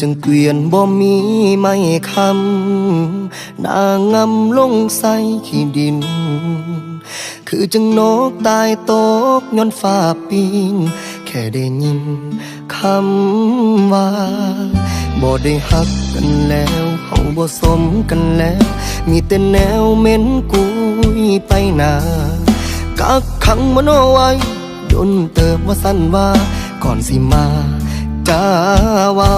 จึงเกวียนบ่มีไม่คำนางงำลงใส่ขี้ดิน คือจึงนกตายตกย้อนฟ้าปิงแค่ได้ยินคำว่าบ่ได้หักกันแล้วเขาบ่สมกันแล้ว มีแต่แนวเม็นกุยไปหนากักขังมันเอาไว้ดนเติบว่าสั้นว่าก่อนสิมา จ้าเว้า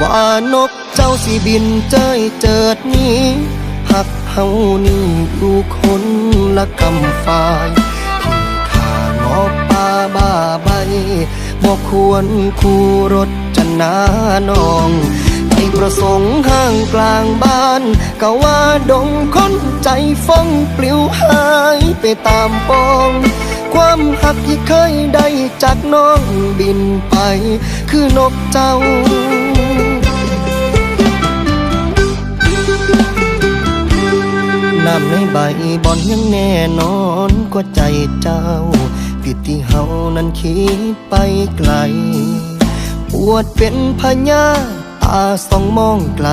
ว่านกเจ้าสิบินเจ้ยเจิดนี้หักเฮานี่อยู่คนละกำฝ่ายที่ขางอป่าบ้าใบบอกควรคู่รถจะนานองไอประสงค์ห้างกลางบ้านก็ว่าดงคนใจฟ้องปลิวหายไปตามปอง ความหักที่เคยได้จากน้องบินไป คือนกเจ้าน้ำในใบบอนยังแน่นอนกว่าใจเจ้า ผิดที่เฮานั้นคิดไปไกล ปวดเป็นพญาตาสองมองไกล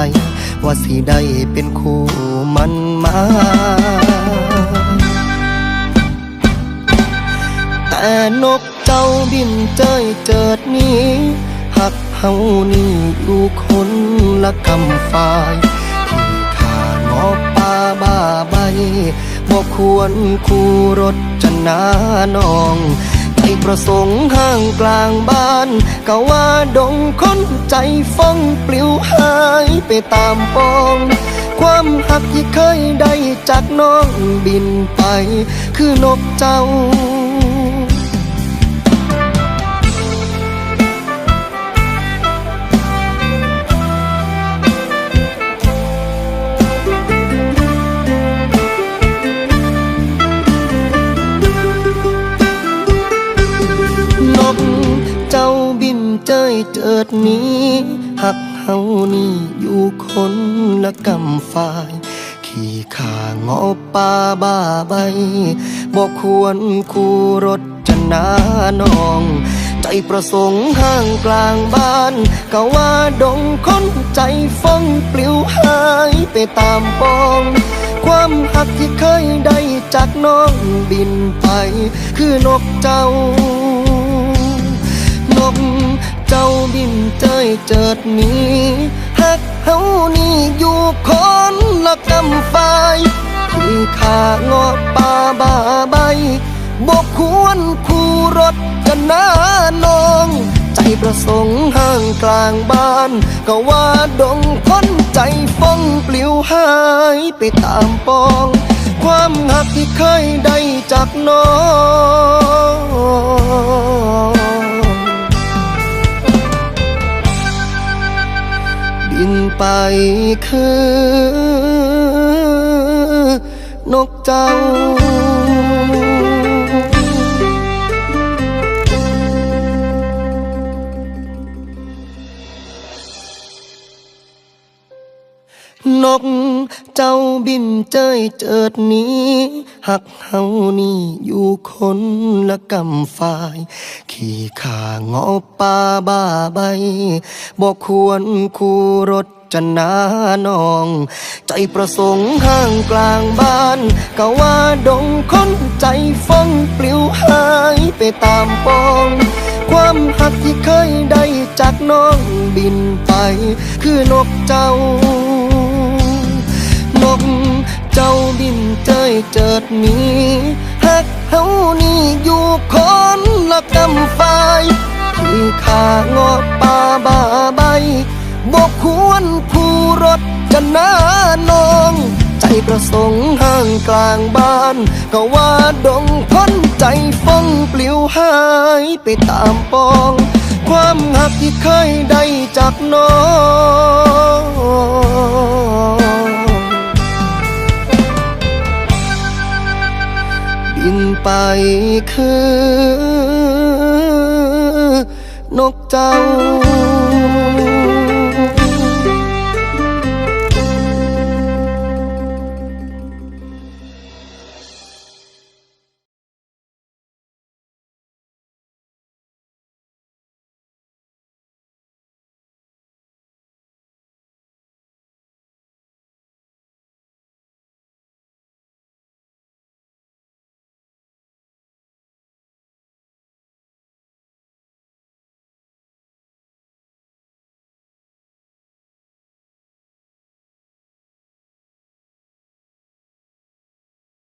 ว่าสิได้เป็นคู่มันมา แต่นกเจ้าบินเจยเจิดนี้หักเฮานี่อยู่คนละกำฝ่ายที่ขางอป่าบ้าใบบอกควรคู่รถจะนานองใจประสงค์ห้างกลางบ้านก็ว่าดงคนใจฟ้องปลิวหายไปตามปองความหักที่เคยได้จากน้องบินไป คือนกเจ้า เจิดนี้หักเฮานี่อยู่คนละกำฝ่าย ขี่ขางอป่าบ้าใบบอกควรคู่รถจะนานอง ใจประสงค์ห้างกลางบ้านก็ว่าดงคนใจฟ้องปลิวหายไปตามปองความหักที่เคยได้จากน้องบินไป คือนกเจ้านก เจ้าบินเจยเจิดนี้หักเฮานี่อยู่คนละกำฝ่ายที่ขางอป่าบาใบ บกควรคู่รถกันนานอง ใจประสงค์ห้างกลางบ้าน ก็ว่าดงคนใจฟ้องปลิวหายไปตามปอง ความหักที่เคยได้จากน้อง ไปคือ นกเจ้า เจ้าบินเจยเจิดนี้หักเฮานี่อยู่คนละกำฝ่าย ขี่ขางอป่าบ้าใบบอกควรคู่รถจะนานอง ใจประสงค์ห้างกลางบ้านก็ว่าดงคนใจฟ้งปลิวหายไปตามปอง ความหักที่เคยได้จากน้องบินไป คือนกเจ้า จ้าบินเจยเจิดนี้หักเฮานี่อยู่คนละกำฝ่ายที่ขางอป่าบาใบบอกควรผู้รถจะน้านอง ใจประสงค์ห้างกลางบ้าน ก็ว่าดงพ้นใจฟ้องปลิวหายไปตามปอง ความหักที่เคยได้จากน้อง ไปคือ นกเจ้า